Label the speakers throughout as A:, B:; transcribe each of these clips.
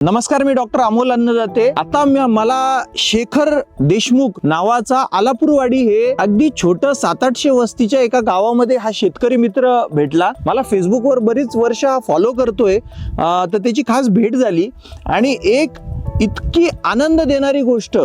A: नमस्कार मी डॉक्टर अमोल अन्नदाते. आता मला शेखर देशमुख नावाचा आलापूरवाडी हे अगदी छोट सात आठशे वस्तीच्या एका गावामध्ये हा शेतकरी मित्र भेटला. मला फेसबुकवर बरीच वर्ष हा फॉलो करतोय. तर त्याची खास भेट झाली. आणि एक इतकी आनंद देणारी गोष्ट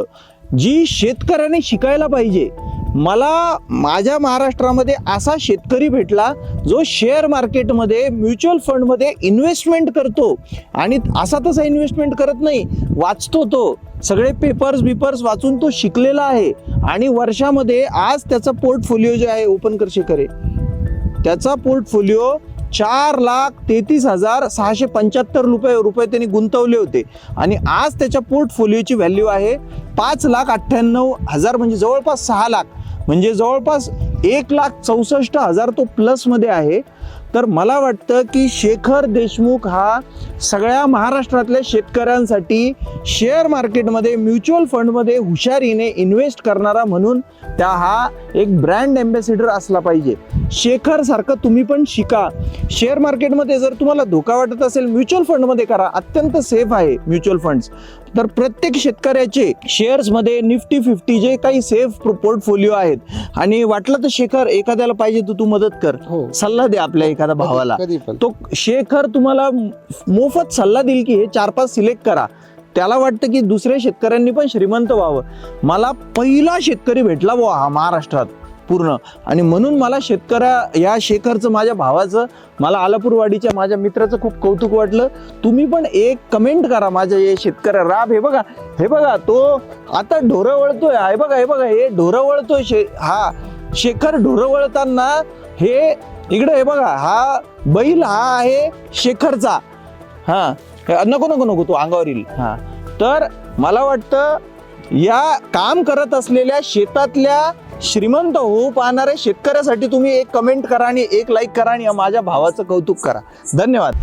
A: जी शेतकऱ्याने शिकायला पाहिजे मला माझ्या महाराष्ट्रामध्ये असा शेतकरी भेटला जो शेअर मार्केटमध्ये म्युच्युअल फंडमध्ये इन्व्हेस्टमेंट करतो. आणि असा तसा इन्व्हेस्टमेंट करत नाही वाचतो तो. सगळे पेपर्स बिपर्स वाचून तो शिकलेला आहे. आणि वर्षामध्ये आज त्याचा पोर्टफोलिओ जे आहे ओपन कर त्याचा पोर्टफोलिओ चार लाख तेहतीस हजार सहाशे पंच्याहत्तर रुपये रुपये त्यांनी गुंतवले होते. आणि आज त्याच्या पोर्टफोलिओची व्हॅल्यू आहे पाच लाख अठ्ठ्याण्णव हजार म्हणजे जवळपास सहा लाख. म्हणजे जवळपास एक लाख चौसष्ट हजार तो प्लसमध्ये आहे. तर मला वाटतं की शेखर देशमुख हा सगळ्या महाराष्ट्रातल्या शेतकऱ्यांसाठी शेअर मार्केटमध्ये म्युच्युअल फंडमध्ये हुशारीने इन्व्हेस्ट करणारा म्हणून त्या हा एक ब्रँड अँबॅसिडर असला पाहिजे. शेखर सारखं तुम्ही पण शिका. शेअर मार्केटमध्ये जर तुम्हाला धोका वाटत असेल म्युच्युअल फंडमध्ये करा. अत्यंत सेफ आहे म्युच्युअल फंड्स तर प्रत्येक शेतकऱ्याचे शेअर्समध्ये निफ्टी फिफ्टी जे काही सेफ पोर्टफोलिओ आहेत. आणि वाटलं तर शेखर एखाद्याला पाहिजे तर तू मदत कर.
B: हो.
A: सल्ला दे आपल्या एखाद्या भावाला.
B: कधी पण.
A: तो शेखर तुम्हाला मोफत सल्ला देईल की हे चार पाच सिलेक्ट करा. त्याला वाटतं की दुसऱ्या शेतकऱ्यांनी पण श्रीमंत व्हावं. मला पहिला शेतकरी भेटला बुवा हा महाराष्ट्रात पूर्ण. आणि म्हणून मला शेतकऱ्या या शेखरचं माझ्या भावाचं मला आलापूरवाडीच्या माझ्या मित्राचं खूप कौतुक वाटलं. तुम्ही पण एक कमेंट करा माझ्या या शेतकऱ्या राब. हे बघा हे बघा तो आता ढोरं वळतोय. हे बघा हे बघा हे ढोरं वळतोय शे हा. शेखर ढोरं वळताना हे इकडे हे बघा हा बैल हा आहे शेखरचा. हा हे नको नको नको तू अंगावर येईल. हा. तर मला वाटतं या काम करत असलेल्या शेतातल्या श्रीमंत होऊ पाहणाऱ्या शेतकऱ्यासाठी तुम्ही एक कमेंट करा आणि एक लाईक करा आणि या माझ्या भावाचं कौतुक करा. धन्यवाद.